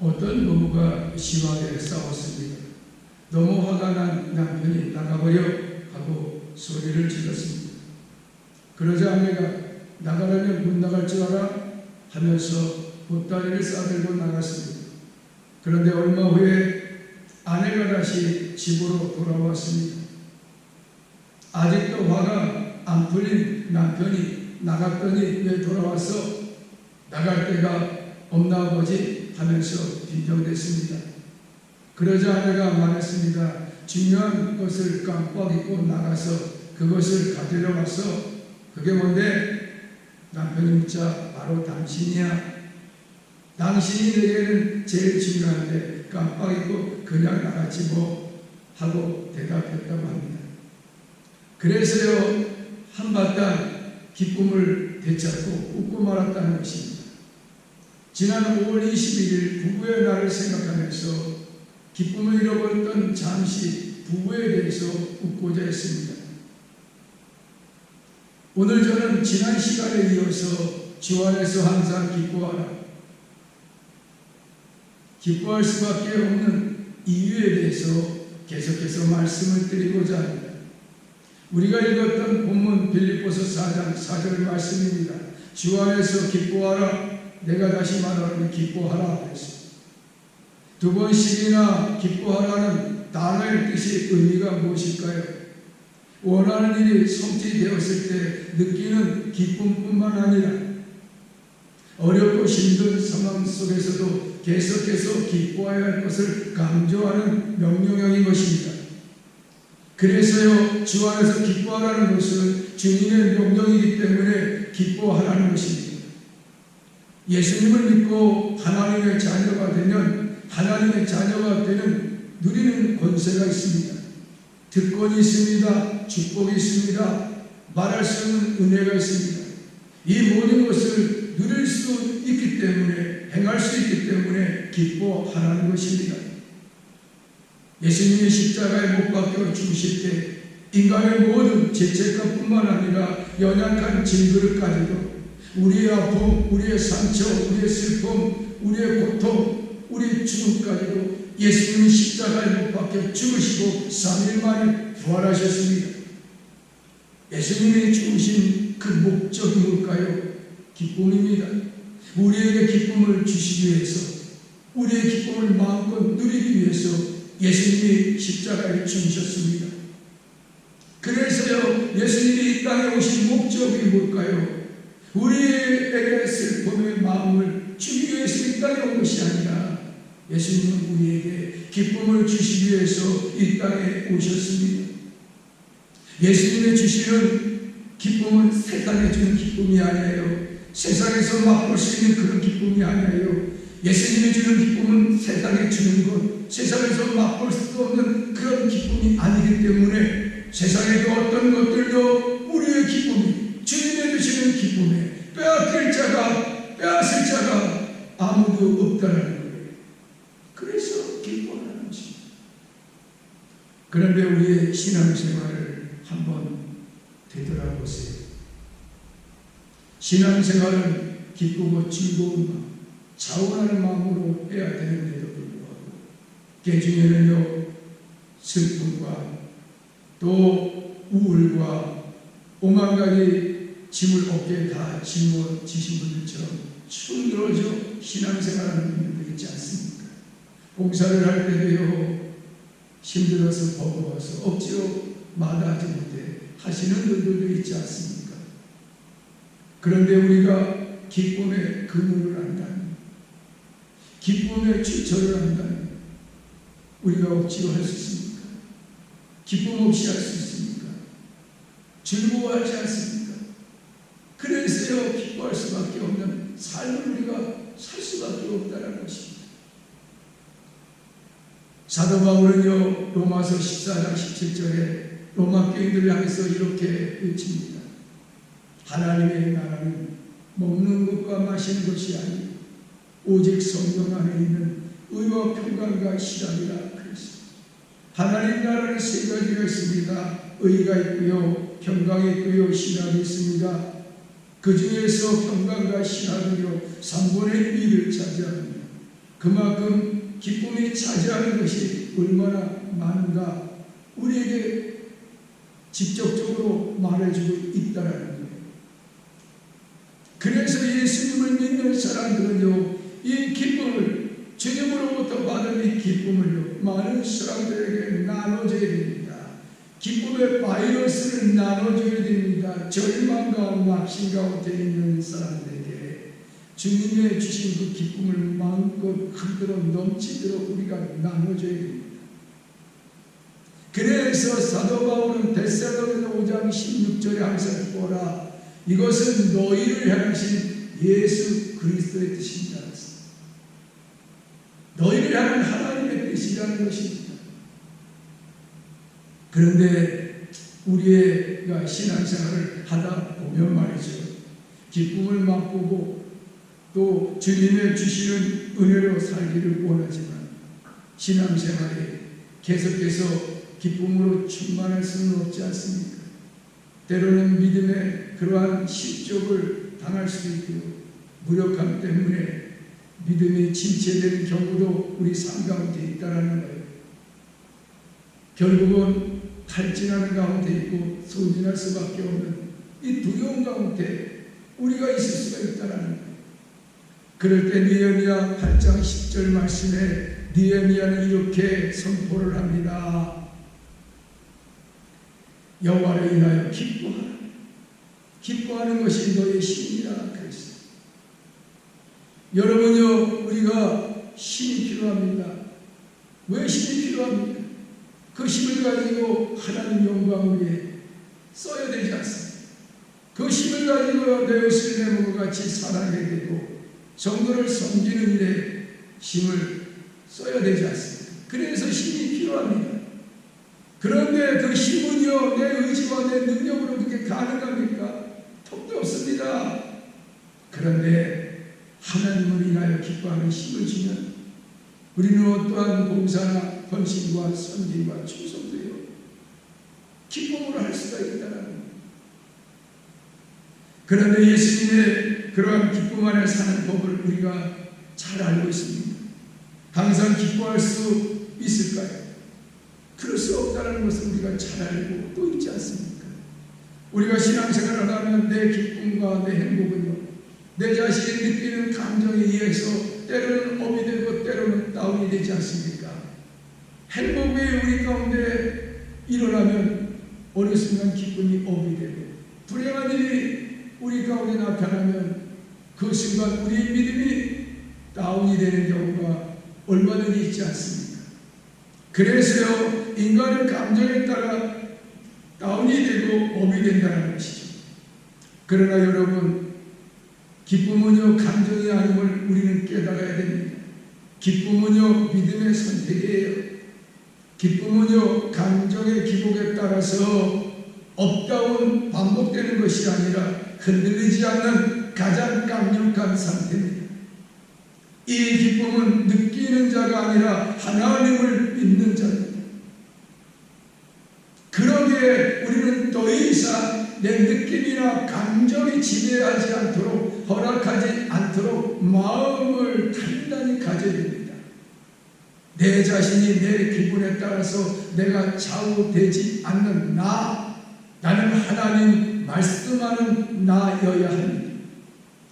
어떤 노부가 심하게 싸웠습니다. 너무 화가 난 남편이 나가버려 하고 소리를 질렀습니다. 그러자 아내가 나가려면 못 나갈 줄 알아 하면서 보따리를 싸들고 나갔습니다. 그런데 얼마 후에 아내가 다시 집으로 돌아왔습니다. 아직도 화가 안 풀린 남편이 나갔더니 왜 돌아왔어? 나갈 데가 없나 아버지 하면서 뒤정댔습니다. 그러자 아내가 말했습니다. 중요한 것을 깜빡 잊고 나가서 그것을 가지러 왔어. 그게 뭔데? 남편이 묻자 바로 당신이야. 당신이 내게는 제일 중요한데 깜빡 잊고 그냥 나갔지 뭐 하고 대답했다고 합니다. 그래서요 한바탕 기쁨을 되찾고 웃고 말았다는 것입니다. 지난 5월 21일 부부의 날을 생각하면서 기쁨을 잃어버렸던 잠시 부부에 대해서 웃고자 했습니다. 오늘 저는 지난 시간에 이어서 주 안에서 항상 기뻐하라. 기뻐할 수밖에 없는 이유에 대해서 계속해서 말씀을 드리고자 합니다. 우리가 읽었던 본문 빌립보서 4장 4절 말씀입니다. 주 안에서 기뻐하라. 내가 다시 말하는 기뻐하라 그랬습니다. 두 번씩이나 기뻐하라는 단어의 뜻이 의미가 무엇일까요? 원하는 일이 성취되었을 때 느끼는 기쁨뿐만 아니라 어렵고 힘든 상황 속에서도 계속해서 기뻐해야 할 것을 강조하는 명령형인 것입니다. 그래서요, 주 안에서 기뻐하라는 것은 주님의 명령이기 때문에 기뻐하라는 것입니다. 예수님을 믿고 하나님의 자녀가 되면 하나님의 자녀가 되는 누리는 권세가 있습니다. 특권이 있습니다. 축복이 있습니다. 말할 수 있는 은혜가 있습니다. 이 모든 것을 누릴 수 있기 때문에 행할 수 있기 때문에 기뻐하라는 것입니다. 예수님이 십자가에 못 박혀 죽으실 때 인간의 모든 죄책감뿐만 아니라 연약한 질그릇까지도 우리의 아픔, 우리의 상처, 우리의 슬픔, 우리의 고통, 우리의 죽음까지도 예수님이 십자가에 못 박혀 죽으시고 3일 만에 부활하셨습니다. 예수님이 죽으신 그 목적이 뭘까요? 기쁨입니다. 우리에게 기쁨을 주시기 위해서, 우리의 기쁨을 마음껏 누리기 위해서 예수님이 십자가에 죽으셨습니다. 그래서요, 예수님이 이 땅에 오신 목적이 뭘까요? 우리에게 슬픔의 마음을 주기 위해서 이 땅에 온 것이 아니라 예수님은 우리에게 기쁨을 주시기 위해서 이 땅에 오셨습니다. 예수님의 주시는 기쁨은 세상에 주는 기쁨이 아니에요. 세상에서 맛볼 수 있는 그런 기쁨이 아니에요. 예수님이 주는 기쁨은 세상에 주는 것, 세상에서 맛볼 수 없는 그런 기쁨이 아니기 때문에 세상에도 어떤 것들도 우리의 기쁨이 주님의 주시는 기쁨에 빼앗길 자가 빼앗을 자가 아무도 없다는 거예요. 그래서 기뻐하는 것입니다. 그런데 우리의 신앙생활을 한번 되돌아보세요. 신앙생활은 기쁘고 즐거운 마음, 자원하는 마음으로 해야 되는데도 불구하고 그 중에는요 슬픔과 또 우울과 오만 가지 짐을 어깨에 다 짊어 지신 분들처럼 축 늘어져 신앙생활하는 분들도 있지 않습니까? 봉사를 할 때도요 힘들어서 버거워서 억지로 마다하지 못해 하시는 분들도 있지 않습니까? 그런데 우리가 기쁨의 근원을 안다면 기쁨의 출처를 안다면 우리가 억지로 할 수 있습니까? 기쁨 없이 할 수 있습니까? 즐거워하지 않습니까? 그래서요 기뻐할 수밖에 없는 삶을 우리가 살 수밖에 없다는 것입니다. 사도 바울은요 로마서 14장 17절에 로마 교인들을 향해서 이렇게 외칩니다. 하나님의 나라는 먹는 것과 마시는 것이 아니고 오직 성경 안에 있는 의와 평강과 실함이라 그랬습니다. 하나님 나라는 세 가지가 있습니다. 의가 있고요, 평강이 있고요, 실함이 있습니다. 그 중에서 평강과 실함이요 3분의 1을 차지합니다. 그만큼 기쁨이 차지하는 것이 얼마나 많은가 우리에게 직접적으로 말해주고 있다는 거예요. 그래서 예수님을 믿는 사람들은요, 이 기쁨을 주님으로부터 받은 이 기쁨을요, 많은 사람들에게 나눠줘야 됩니다. 기쁨의 바이러스를 나눠줘야 됩니다. 절망과 낙심 가운데 있는 사람들에게 주님의 주신 그 기쁨을 마음껏 흔들어 넘치도록 우리가 나눠줘야 됩니다. 그래서 사도 바울은 데살로니가 5장 16절에 항상 보라 이것은 너희를 향하신 예수 그리스도의 뜻입니다. 너희를 향한 하나님의 뜻이라는 것입니다. 그런데 우리가 신앙생활을 하다 보면 말이죠. 기쁨을 맛보고 또 주님의 주시는 은혜로 살기를 원하지만 신앙생활에 계속해서 기쁨으로 충만할 수는 없지 않습니까? 때로는 믿음의 그러한 실족을 당할 수도 있고 무력함 때문에 믿음이 침체되는 경우도 우리 삶 가운데 있다라는 거예요. 결국은 탈진하는 가운데 있고 소진할 수밖에 없는 이 두려움 가운데 우리가 있을 수가 있다라는. 그럴 때 니에미야 8장 10절 말씀에 니에미야는 이렇게 선포를 합니다. 여호와를 인하여 기뻐하라. 기뻐하는 것이 너의 힘이라 그랬어요. 여러분요, 우리가 힘이 필요합니다. 왜 힘이 필요합니까? 그 힘을 가지고 하나님 영광을 위해 써야 되지 않습니까? 그 힘을 가지고 내 옷을 내 몸과 같이 살아야 되고 정도를 섬기는 일에 힘을 써야 되지 않습니까? 그래서 힘이 필요합니다. 그런데 그 힘은요, 내 의지와 내 능력으로 그게 가능합니까? 턱도 없습니다. 그런데 하나님을 인하여 기뻐하는 힘을 주면 우리는 어떠한 봉사나 헌신과 선진과 충성도요 기쁨으로 할 수가 있다는 겁니다. 그런데 예수님의 그러한 기쁨 안에 사는 법을 우리가 잘 알고 있습니다. 항상 기뻐할 수 있을까요? 그럴 수 없다는 것을 우리가 잘 알고 또 있지 않습니까? 우리가 신앙생활을 하면 내 기쁨과 내 행복은요, 내 자신이 느끼는 감정에 의해서 때로는 업이 되고 때로는 다운이 되지 않습니까? 행복이 우리 가운데 일어나면 어느 순간 기쁨이 업이 되고 불행한 일이 우리 가운데 나타나면 그 순간 우리 믿음이 다운이 되는 경우가 얼마든지 있지 않습니까? 그래서요, 인간의 감정에 따라 다운이 되고 업이 된다는 것이죠. 그러나 여러분, 기쁨은요, 감정이 아님을 우리는 깨달아야 됩니다. 기쁨은요, 믿음의 선택이에요. 기쁨은요, 감정의 기복에 따라서 업다운 반복되는 것이 아니라 흔들리지 않는 가장 강력한 상태입니다. 이 기쁨은 느끼는 자가 아니라 하나님을 믿는 자입니다. 그러기에 우리는 더 이상 내 느낌이나 감정이 지배하지 않도록 허락하지 않도록 마음을 단단히 가져야 됩니다. 내 자신이 내 기분에 따라서 내가 좌우되지 않는 나, 나는 하나님 말씀하는 나여야 합니다.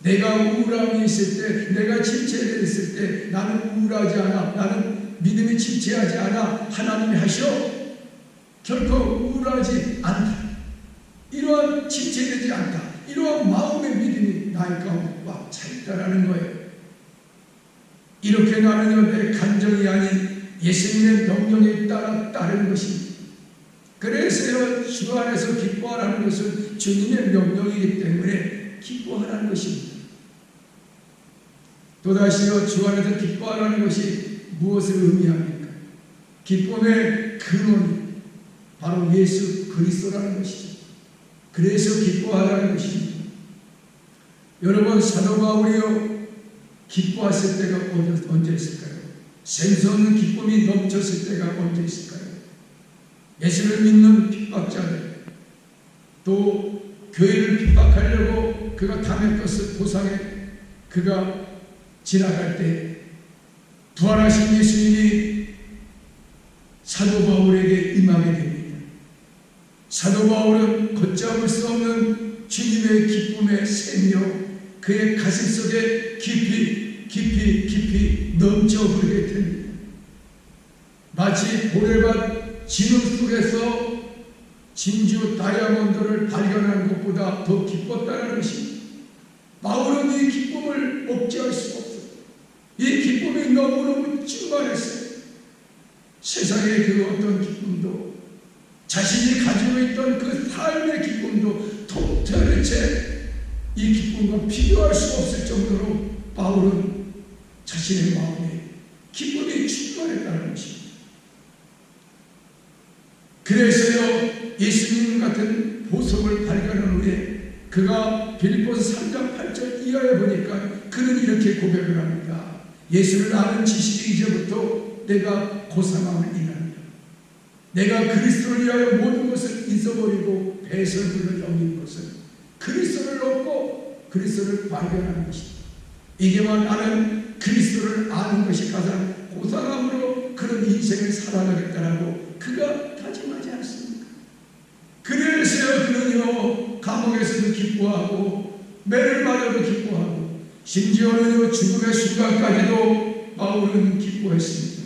내가 우울함이 있을 때, 내가 침체되어 있을 때 나는 우울하지 않아. 나는 믿음이 침체하지 않아. 하나님이 하셔. 결코 우울하지 않다. 이러한 침체되지 않다. 이러한 마음의 믿음이 나의 가운데 꽉 차 있다라는 거예요. 이렇게 나는요, 내 감정이 아닌 예수님의 명령에 따라 따르는 것입니다. 그래서요, 주 안에서 기뻐하라는 것은 주님의 명령이기 때문에 기뻐하라는 것입니다. 또다시요, 주 안에서 기뻐하라는 것이 무엇을 의미합니까? 기쁨의 근원이 바로 예수 그리스도라는 것이죠. 그래서 기뻐하라는 것입니다. 여러분, 사도 바울이요, 기뻐했을 때가 언제 있을까요? 없는 기쁨이 넘쳤을 때가 언제 있을까요? 예수를 믿는 핍박자들, 또 교회를 핍박하려고 그가 담의 것을 보상해 그가 지나갈 때 부활하신 예수님이 사도 바울에게 임하게 됩니다. 사도 바울은 걷잡을 수 없는 주님의 기쁨에 새며 그의 가슴 속에 깊이 깊이 깊이 넘쳐 흐르게 됩니다. 마치 고래밭 진흙 속에서 진주 다이아몬드를 발견한 것보다 더 기뻤다는 것입니다. 바울은 이 기쁨을 억제할 수가 없어요. 이 기쁨이 너무너무 충만했어요. 세상의 그 어떤 기쁨도 자신이 가지고 있던 그 삶의 기쁨도 통틀은 채이 기쁨과 비교할 수 없을 정도로 바울은 자신의 마음에 기쁨이 충만했다는 것입니다. 그래서요 예수님 같은 보석을 발견한 후에 그가 빌립보서 3장 8절 이하에 보니까 그는 이렇게 고백을 합니다. 예수를 아는 지식이 이제부터 내가 고상함을 인합니다. 내가 그리스도를 위하여 모든 것을 잊어버리고 배설물을 넘긴 것은 그리스도를 얻고 그리스도를 발견하는 것이다. 이게만 나는 그리스도를 아는 것이 가장 고상함으로 그런 인생을 살아가겠다라고 그가 다짐하지 않습니까? 그래서 그는요 감옥에서도 기뻐하고 매를 맞아도 기뻐하고 심지어는 죽음의 순간까지도 바울은 기뻐했습니다.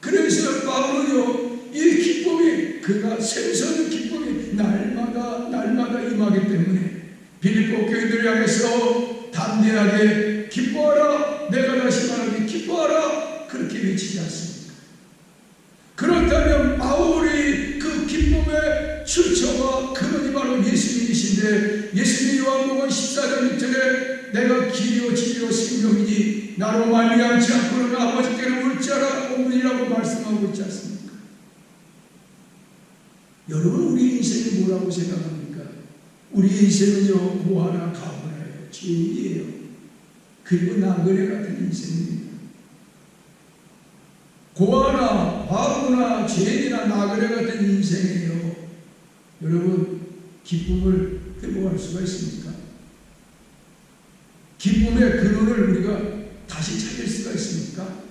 그래서 바울은요 이 기쁨이 그가 샘솟는 기쁨이 날마다 날마다 임하기 때문에 빌립보 교인들을 향해서 담대하게 기뻐하라 내가 다시 말하기 기뻐하라 그렇게 외치지 않습니까? 그렇다면 바울이 그 기쁨의 출처가 그분이 바로 예수님이신데 예수님이 요한복음 14장 6절에 내가 길이요 진리요 생명이니 나로 말미암지 않고는 아버지께로 올 자라 오문이라고 말씀하고 있지 않습니까? 여러분 우리 인생이 뭐라고 생각합니까? 우리 인생은요 고아나 가보나 요 죄인이에요 그리고 나그네 같은 인생입니다 고아나 바보나 죄인이나 나그네 같은 인생이에요 여러분 기쁨을 회복할 수가 있습니까? 기쁨의 근원을 우리가 다시 찾을 수가 있습니까?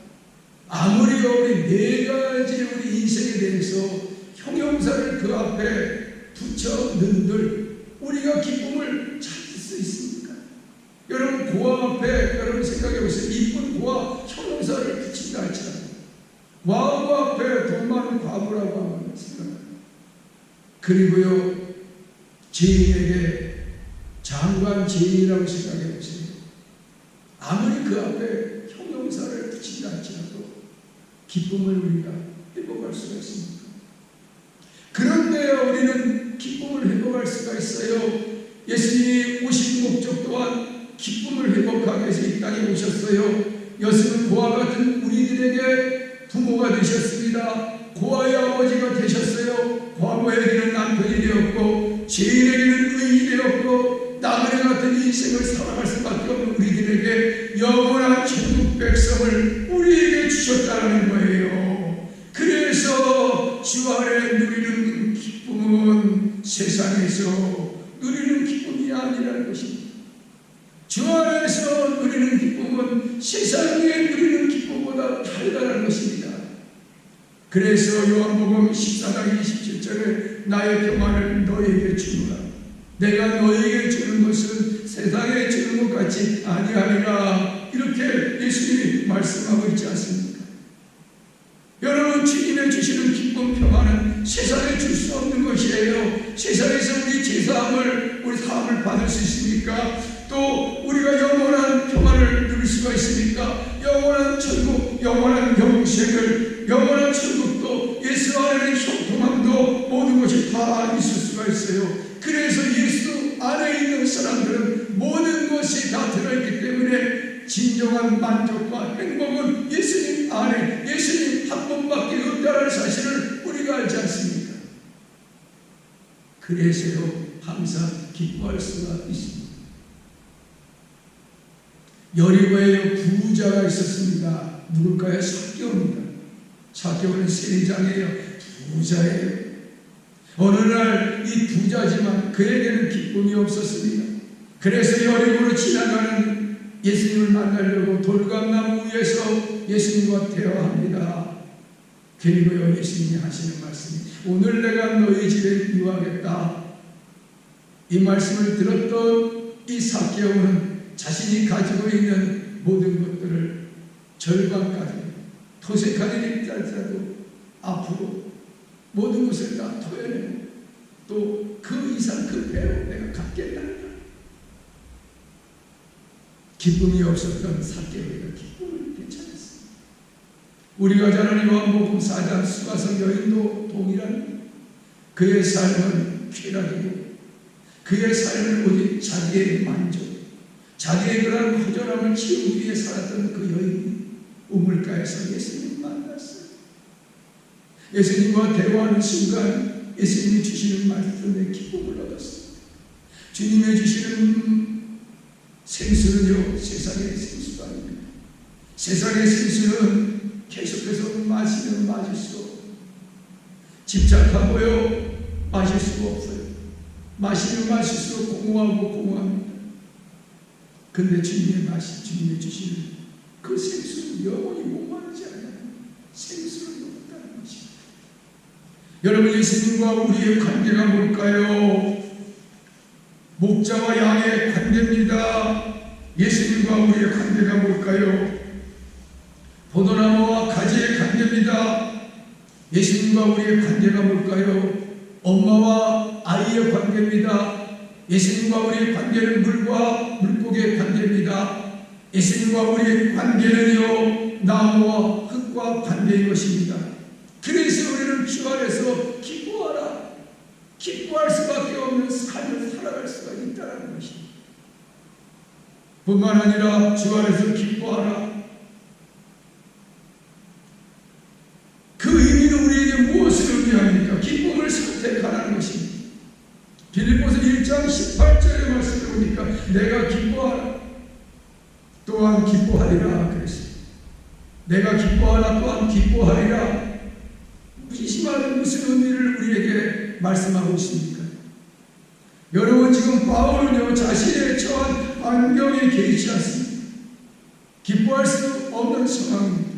아무리 우리 네 가지 우리 인생에 대해서 형용사를 그 앞에 붙여 넣은들 우리가 기쁨을 있습니까? 여러분 고아 앞에 여러분 생각해 보세요. 이쁜 고아 형용사를 붙인다 할지라도 과부 앞에 돈 많은 과부라고 생각합니다. 그리고요 죄인에게 장관 죄인이라고 생각해 보세요. 아무리 그 앞에 형용사를 붙인다 할지라도 기쁨을 우리가 회복할 수가 있습니다. 그런데 우리는 기쁨을 회복할 수가 있어요. 예수님이 오신 목적 또한 기쁨을 회복하기 위해서 이 땅에 오셨어요. 예수는 고아 같은 우리들에게 부모가 되셨습니다. 고아의 아버지가 되셨어요. 과부에게는 남편이 되었고 죄인에게는 의인이 되었고 나그네 같은 인생을 살아갈 수밖에 없는 우리들에게 영원한 천국 백성을 우리에게 주셨다는 거예요. 그래서 주 안에 누리는 기쁨은 세상에서 누리는 기쁨이 아니라는 것입니다. 주 안에서 누리는 기쁨은 세상에 누리는 기쁨보다 달달한 것입니다. 그래서 요한복음 14장 27절에 나의 평안을 너에게 주노라. 내가 너에게 주는 것은 세상에 주는 것 같이 아니하리라. 이렇게 예수님이 말씀하고 있지 않습니까? 진정한 만족과 행복은 예수님 안에 예수님 한 분밖에 없다는 사실을 우리가 알지 않습니까? 그래서요 항상 기뻐할 수가 있습니다. 여리고에 부자가 있었습니다. 누굴까요? 사개오입니다. 사개오는 세리장이에요. 부자예요. 어느 날 이 부자지만 그에게는 기쁨이 없었습니다. 그래서 여리고로 지나가는 예수님을 만나려고 돌감나무 위에서 예수님과 대화합니다. 그리고요 예수님이 하시는 말씀이 오늘 내가 너희 집에 유하겠다. 이 말씀을 들었던 이 사개오는 자신이 가지고 있는 모든 것들을 절반까지 일이 있다도 앞으로 모든 것을 다 토해내고 또 그 이상 그 배로 내가 갖겠다. 기쁨이 없었던 사개오가 기쁨을 되찾았습니다. 우리가 잘 아는 요한복음 4장 수가성 여인도 동일한 그의 삶은 쾌락이고 그의 삶은 오직 자기의 만족, 자기의 그런 허전함을 채우기 위해 살았던 그 여인이 우물가에서 예수님을 만났어요. 예수님과 대화하는 순간 예수님이 주시는 말씀에 기쁨을 얻었습니다. 주님의 주시는 생수는요, 세상의 생수가 아닙니다. 세상의 생수는 계속해서 마시면 마실 수 없고, 집착하고요, 마실 수가 없어요. 마시면 마실수록 공허하고 공허합니다. 근데 주님의 마시, 주님의 주시는 그 생수는 영원히 목마르지 않아요. 생수를 먹었다는 것입니다. 여러분, 예수님과 우리의 관계가 뭘까요? 목자와 양의 관계입니다. 예수님과 우리의 관계가 뭘까요? 포도나무와 가지의 관계입니다. 예수님과 우리의 관계가 뭘까요? 엄마와 아이의 관계입니다. 예수님과 우리의 관계는 물과 물고기의 관계입니다. 예수님과 우리의 관계는요, 나무와 흙과 관계인 것입니다. 그래서 우리는 주 안에서 기뻐하라. 기뻐할 수밖에 없는 삶을 살아갈 수가 있다는 것입니다. 뿐만 아니라 주 안에서 기뻐하라. 그 의미는 우리에게 무엇을 의미합니까? 기쁨을 선택하라는 것입니다. 빌립보서 1장 18절의 말씀을 보니까 내가 기뻐하라 또한 기뻐하리라 그랬습니다. 내가 기뻐하라 또한 기뻐하리라 이 말은 무슨 의미를 우리에게 말씀하고 있습니까? 여러분 지금 바울은요 자신의 처한 환경에 개의치 않습니다. 기뻐할 수 없는 상황입니다.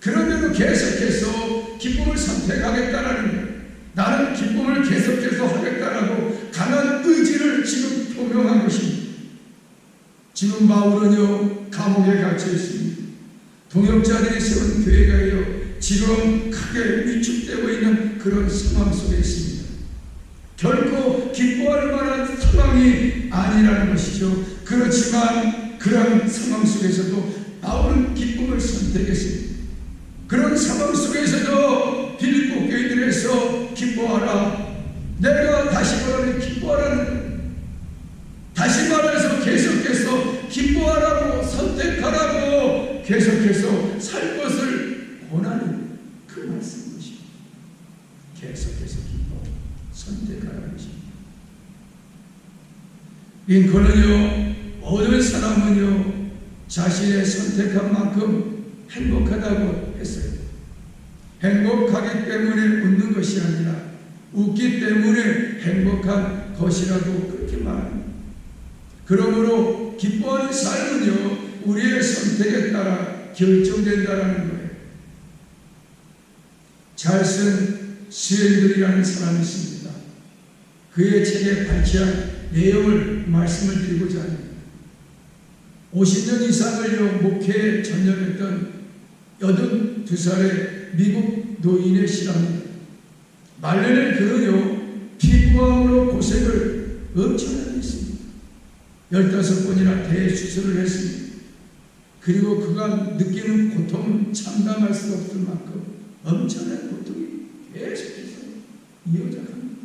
그런데도 계속해서 기쁨을 선택하겠다라는. 나는 기쁨을 계속해서 하겠다라고 강한 의지를 지금 표명한 것입니다. 지금 바울은요 감옥에 갇혀 있습니다. 동역자들이 세운 교회가요 지금 크게 위축되고 있는 그런 상황 속에 있습니다. 결코 기뻐할 만한 상황이 아니라는 것이죠. 그렇지만 그런 상황 속에서도 바울은 기쁨을 선택했습니다. 그런 상황 속에서도 빌립보 교인들에서 기뻐하라. 내가 다시 말하는 기뻐하라는 다시 말해서 계속해서 기뻐하라고 선택하라고 계속해서 살 것을 원하는 그 말씀인 것입니다. 계속해서 기뻐 선택하라는 것입니다. 링컨은요 모든 사람은요 자신의 선택한 만큼 행복하다고 했어요. 행복하기 때문에 웃는 것이 아니라 웃기 때문에 행복한 것이라고 그렇게 말합니다. 그러므로 기뻐하는 삶은요, 우리의 선택에 따라 결정된다라는 거예요. 잘쓴 스웨들이라는 사람이 있습니다. 그의 책에 발췌한 내용을 말씀을 드리고자 합니다. 50년 이상을요, 목회에 전념했던 82살의 미국 노인의 시랍니다. 말년에 그는요, 피부암으로 고생을 엄청나게 했습니다. 15번이나 대수술을 했습니다. 그리고 그가 느끼는 고통은 참담할 수 없을 만큼 엄청난 고통이 계속해서 이어져 갑니다.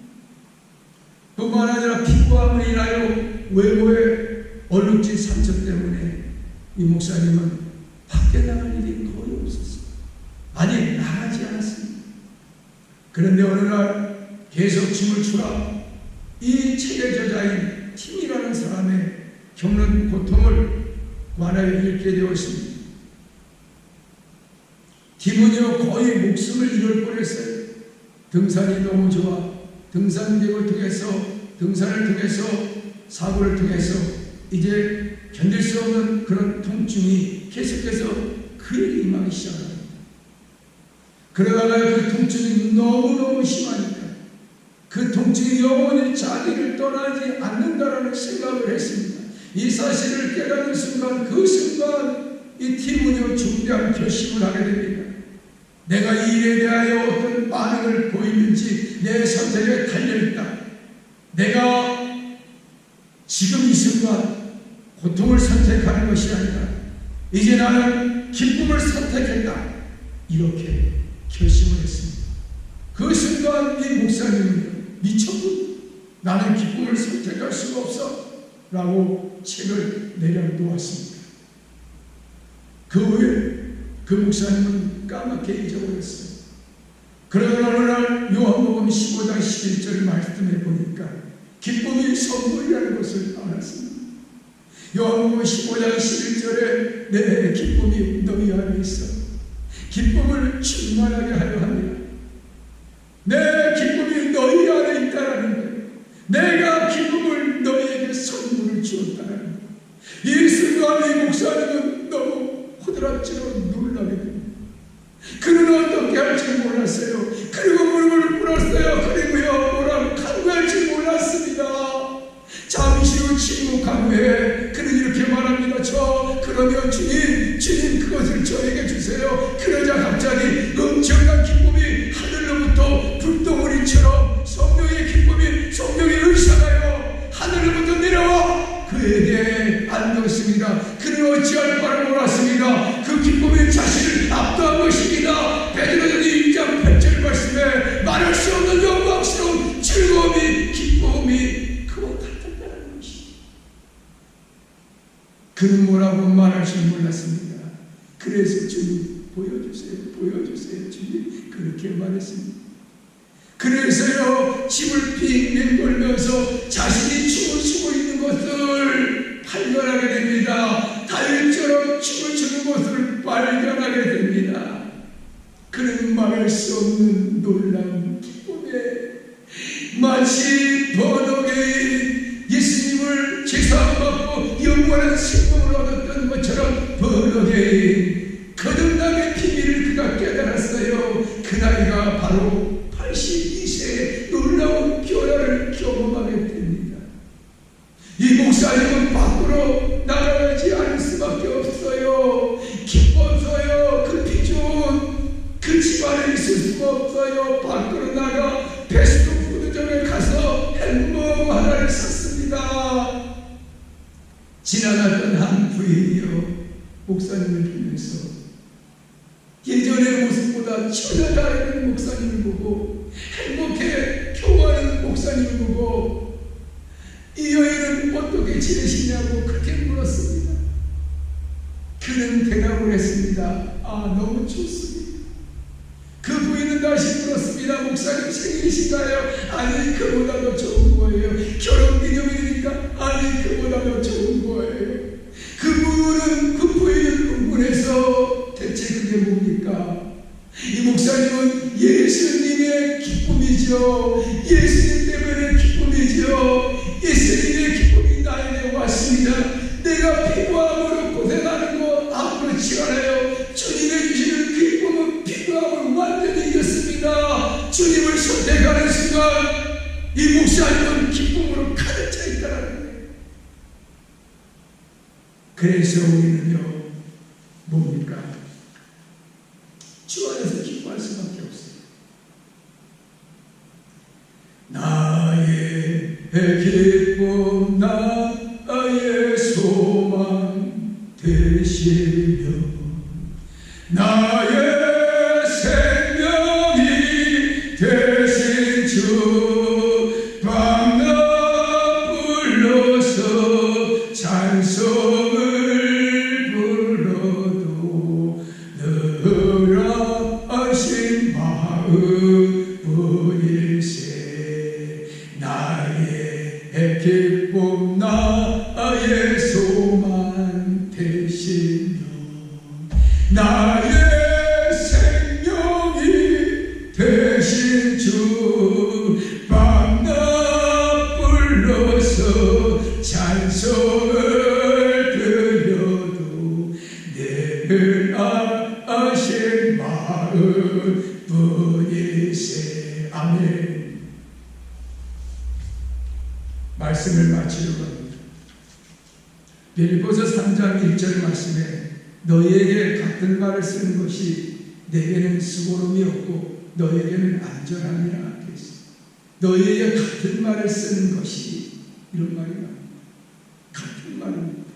뿐만 아니라 인하여 외모의 얼룩진 상처 때문에 이 목사님은 밖에 나갈 일이 거의 없었어요. 아니 나가지 않았습니다. 그런데 어느 날 계속 춤을 추라 이 책의 저자인 팀이라는 사람의 겪는 고통을 관하여 읽게 되었습니다. 팀은요 거의 목숨을 잃을 뻔했어요. 등산이 너무 좋아 등산객을 통해서 등산을 통해서 사고를 통해서 이제 견딜 수 없는 그런 통증이 계속해서 그에게 임하기 시작합니다. 그러다가 그 통증이 너무너무 심하니까 그 통증이 영원히 자기를 떠나지 않는다라는 생각을 했습니다. 이 사실을 깨닫는 순간 그 순간 이 티모니오 중대한 결심을 하게 됩니다. 내가 이 일에 대하여 어떤 반응을 보이는지 내 선택에 달려있다. 내가 지금 이 순간 고통을 선택하는 것이 아니라 이제 나는 기쁨을 선택했다. 이렇게 결심을 했습니다. 그 순간 이 목사님은 미쳤군. 나는 기쁨을 선택할 수가 없어. 라고 책을 내려놓았습니다. 그 후에 그 목사님은 까맣게 잊어버렸어요. 그러나 어느 날 요한복음 15장 11절 말씀해 보니까 기쁨이 선물이라는 것을 알았습니다. 요한복음 15장 11절에 내 기쁨이 너희 안에 있어. 기쁨을 충만하게 하려 합니다. 내 기쁨이 너희 안에 있다라는 거예요. 내가 기쁨을 너희에게 선물을 주었다라는 거예요. 이 순간 이 목사님은 너무 호들갑지로 놀라게 됩니다. 그는 어떻게 할지 몰랐어요. 그리고 무릎을 꿇었어요. 그리고요, 뭐라고 간구할지 몰랐습니다. 잠시 후 침묵한 후에 저 그러면 주님, 주님 그것을 저에게 주세요. 그러자 그 보고 이 여인은 어떻게 지내시냐고 그렇게 물었습니다. 그는 대답을 했습니다. 아 너무 좋습니다. 그 부인은 다시 물었습니다. 목사님 생일이신가요? 아니 그보다 더 좋은 그래서 우리는요, 뭡니까? 주 안에서 기뻐할 수밖에 없어요. 나의 기쁨, 나의 소망 되시며, 행하신 마음 뿐이세? 아멘. 말씀을 마치려고 합니다. 빌리포서 3장 1절 말씀에 너희에게 같은 말을 쓰는 것이 내게는 수고름이 없고 너희에게는 안전함이라 너희에게 같은 말을 쓰는 것이 이런 말이 나옵니다. 같은 말입니다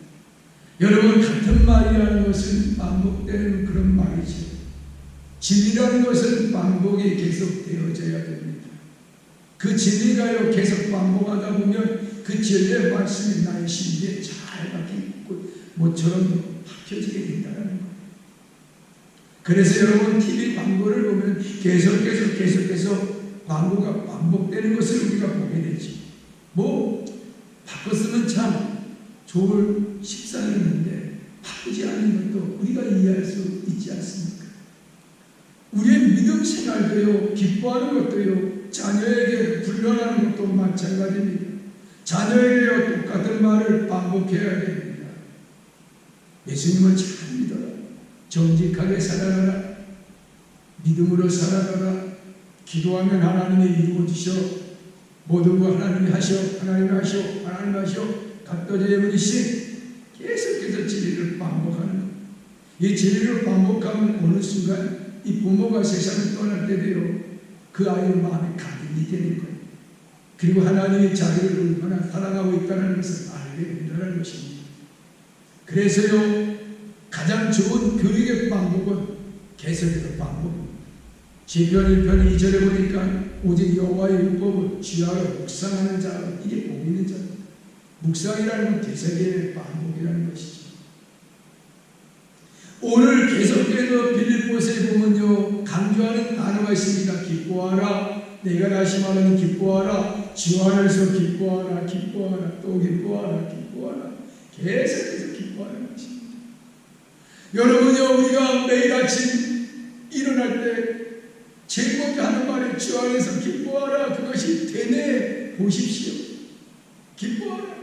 여러분 같은 말이라는 것은 반복되는 그런 말이죠. 진리라는 것은 반복이 계속되어져야 됩니다. 그 진리가요 계속 반복하다 보면 그 진리의 말씀이 나의 심리에 잘 박히고 모처럼 박혀지게 된다는 거예요. 그래서 여러분 TV 광고를 보면 계속 계속 계속해서 광고가 반복되는 것을 우리가 보게 되죠. 뭐 바꿨으면 참 좋을 식상이었는데 바꾸지 않은 것도 우리가 이해할 수 있지 않습니까? 우리의 믿음 생활도요, 기뻐하는 것도요, 자녀에게 훈련하는 것도 마찬가지입니다. 자녀에게 똑같은 말을 반복해야 됩니다. 예수님을 잘 믿어라. 정직하게 살아가라. 믿음으로 살아가라. 기도하면 하나님이 이루어 주셔. 모든 거 하나님이 하셔. 하나님 하셔. 하나님 하셔. 각도의 예물이신 계속해서 진리를 반복하는 것. 이 진리를 반복하면 어느 순간 이 부모가 세상을 떠날 때 되어 그 아이의 마음에 가득이 되는 거예요. 그리고 하나님이 자기를 얼마나 사랑하고 있다는 것을 알게 된다는 것입니다. 그래서요, 가장 좋은 교육의 방법은 계속해서 반복입니다. 시편 1편 2절에 보니까 오직 여호와의 율법을 쥐하여 묵상하는 자 이게 복 있는 자 묵상이라는 건 되새김의 반복이라는 것이죠. 오늘 계속해서 빌립보서에 보면요 강조하는 단어가 있습니다. 기뻐하라. 내가 다시 말하는 기뻐하라. 주 안에서 기뻐하라. 기뻐하라. 또 기뻐하라. 기뻐하라. 계속해서 기뻐하는 것입니다. 여러분요 우리가 매일 아침 일어날 때 제일 먼저 하는 말이 주 안에서 기뻐하라. 그것이 되네 보십시오. 기뻐하라.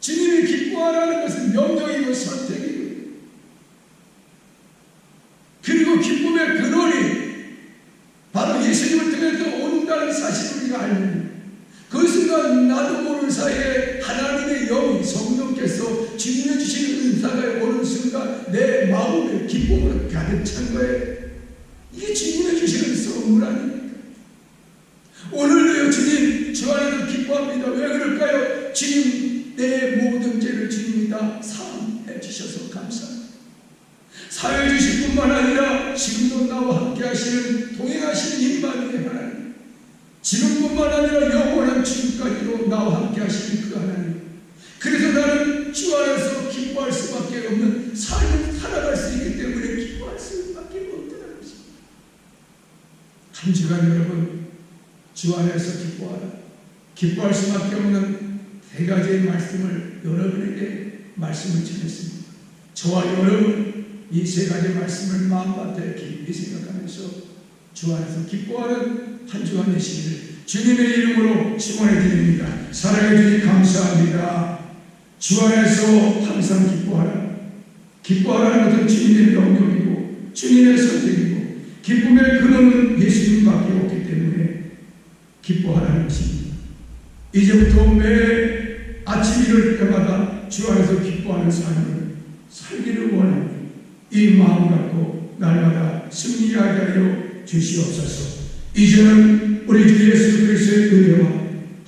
주님이 기뻐하라는 것은 명령이고 선택이고 그리고 기쁨의 근원이 바로 예수님을 통해서 온다는 사실을 우리가 알는 그 순간 나도 모르는 사이에 하나님의 영이 성령께서 주님의 주신 은사가 오는 순간 내 마음에 기쁨으로 가득 찬 거예요. 이게 주님의 주시는 선물 아닙니까? 오늘도요 주님 주 안에서 기뻐합니다. 왜 그럴까요? 주님 내 모든 죄를 주님이 다 사함해 주셔서 감사합니다. 사해 주실 뿐만 아니라 지금도 나와 함께 하시는 동행하시는 임마누의 하나님 지금뿐만 아니라 영원한 지금까지도 나와 함께 하시는 그 하나님 그래서 나는 주 안에서 기뻐할 수밖에 없는 삶을 살아갈 수 있기 때문에 기뻐할 수밖에 없다는 것입니다. 한 주간 여러분 주 안에서 기뻐하라 기뻐할 수밖에 없는 세 가지의 말씀을 여러분에게 말씀을 전했습니다. 저와 여러분 이 세 가지 말씀을 마음밭에 깊이 생각하면서 주 안에서 기뻐하는 한 주간 되시기를 주님의 이름으로 축원해 드립니다. 사랑해 주님 감사합니다. 주 안에서 항상 기뻐하라. 기뻐하라는 것은 주님의 명령이고 주님의 선택이고 기쁨의 근원은 예수님밖에 없기 때문에 기뻐하라는 것입니다. 이제부터 매 아침 일을 때마다 주 안에서 기뻐하는 삶을 살기를 원합니다. 이 마음 갖고 날마다 승리하게 하여 주시옵소서. 이제는 우리 주 예수 그리스도의 은혜와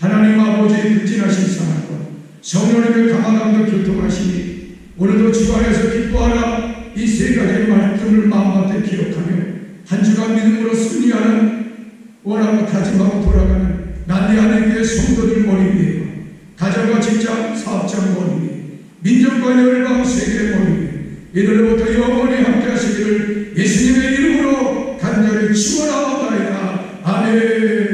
하나님 아버지의 극진하신 사랑과 성령님의 강함과 교통하시니 오늘도 주 안에서 기뻐하라 이 세 가지 말씀을 마음밭에 기억하며 한 주간 믿음으로 승리하는 원하고 다짐하고 돌아가는 난리 안에 교회 성도들 머리 위에 가정과 직장, 사업장 위에 민족과 열방 세계 위에 이들로부터 영원히 함께 하시기를 예수님의 이름으로 간절히 축원하옵나이다. 아멘